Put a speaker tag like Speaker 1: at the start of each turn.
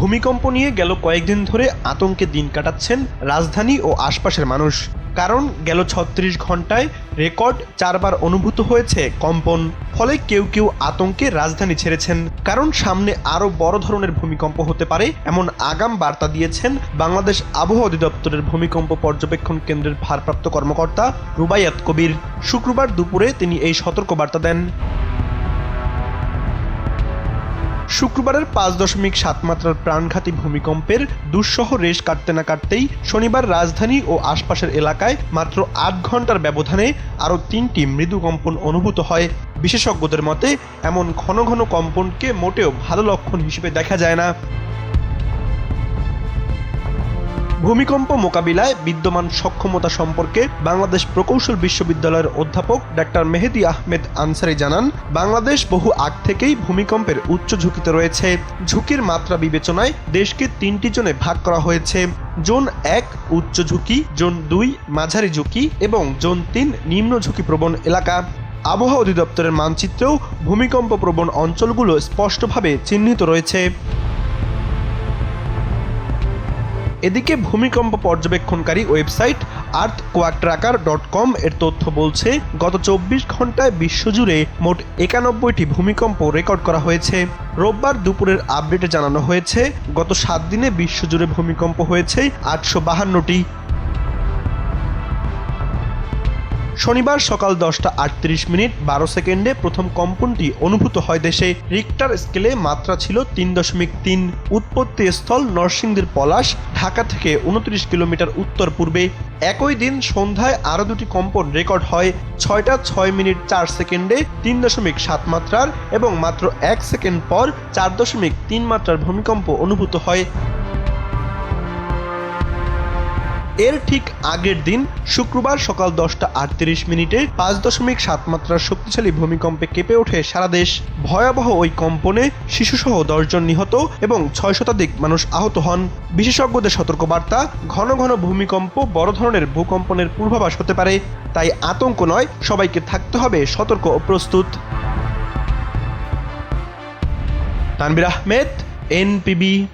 Speaker 1: ভূমিকম্প নিয়ে গেল কয়েকদিন ধরে আতঙ্কে দিন কাটাচ্ছেন রাজধানী ও আশপাশের মানুষ। কারণ গেল ছত্রিশ ঘন্টায় রেকর্ড চারবার অনুভূত হয়েছে কম্পন, ফলে কেউ কেউ আতঙ্কে রাজধানী ছেড়েছেন। কারণ সামনে আরও বড় ধরনের ভূমিকম্প হতে পারে এমন আগাম বার্তা দিয়েছেন বাংলাদেশ আবহাওয়া অধিদপ্তরের ভূমিকম্প পর্যবেক্ষণ কেন্দ্রের ভারপ্রাপ্ত কর্মকর্তা রুবাইয়াত কবির। শুক্রবার দুপুরে তিনি এই সতর্কবার্তা দেন। শুক্রবারের পাঁচ দশমিক সাত মাত্রার প্রাণঘাতী ভূমিকম্পের দুঃসহ রেশ কাটতে না কাটতেই শনিবার রাজধানী ও আশপাশের এলাকায় মাত্র আট ঘণ্টার ব্যবধানে আরও তিনটি মৃদু কম্পন অনুভূত হয়। বিশেষজ্ঞদের মতে, এমন ঘন ঘন কম্পনকে মোটেও ভালো লক্ষণ হিসেবে দেখা যায় না। ভূমিকম্প মোকাবিলায় বিদ্যমান সক্ষমতা সম্পর্কে বাংলাদেশ প্রকৌশল বিশ্ববিদ্যালয়ের অধ্যাপক ডাক্তার মেহেদি আহমেদ আনসারি জানান, বাংলাদেশ বহু আগ থেকেই ভূমিকম্পের উচ্চ ঝুঁকিতে রয়েছে। ঝুঁকির মাত্রা বিবেচনায় দেশকে তিনটি জোনে ভাগ করা হয়েছে। জোন এক উচ্চ ঝুঁকি, জোন দুই মাঝারি ঝুঁকি এবং জোন তিন নিম্ন ঝুঁকি প্রবণ এলাকা। আবহাওয়া অধিদপ্তরের মানচিত্রেও ভূমিকম্প প্রবণ অঞ্চলগুলো স্পষ্টভাবে চিহ্নিত রয়েছে। এদিকে ভূমিকম্প পর্যবেক্ষণকারী ওয়েবসাইট আর্থ কোয়াকট্রাকার ডট কম এর তথ্য বলছে, গত চব্বিশ ঘন্টায় বিশ্বজুড়ে মোট একানব্বইটি ভূমিকম্প রেকর্ড করা হয়েছে। রোববার দুপুরের আপডেটে জানানো হয়েছে, গত সাত দিনে বিশ্বজুড়ে ভূমিকম্প হয়েছে আটশো বাহান্নটি। শনিবার সকাল দশটা আটত্রিশ মিনিট বারো সেকেন্ডে প্রথম কম্পনটি অনুভূত হয় দেশে। রিক্টার স্কেলে মাত্রা ছিল তিন দশমিক তিন। উৎপত্তি স্থল নরসিংদীর পলাশ, ঢাকা থেকে উনত্রিশ কিলোমিটার উত্তর পূর্বে। একই দিন সন্ধ্যায় আরও দুটি কম্পন রেকর্ড হয়। ছয়টা ছয় মিনিট চার সেকেন্ডে তিন দশমিক সাত মাত্রার এবং মাত্র এক সেকেন্ড পর চার দশমিক তিন মাত্রার ভূমিকম্প অনুভূত হয়। এর ঠিক আগের দিন শুক্রবার সকাল দশটা আটত্রিশ মিনিটে পাঁচ দশমিক সাত মাত্রার শক্তিশালী ভূমিকম্পে কেঁপে ওঠে সারা দেশ। ভয়াবহ ওই কম্পনে শিশুসহ দশজন নিহত এবং ছয় শতাধিক মানুষ আহত হন। বিশেষজ্ঞদের সতর্কবার্তা, ঘন ঘন ভূমিকম্প বড় ধরনের ভূকম্পনের পূর্বাভাস হতে পারে। তাই আতঙ্ক নয়, সবাইকে থাকতে হবে সতর্ক ও প্রস্তুত। তানবির আহমেদ, এনপিবি।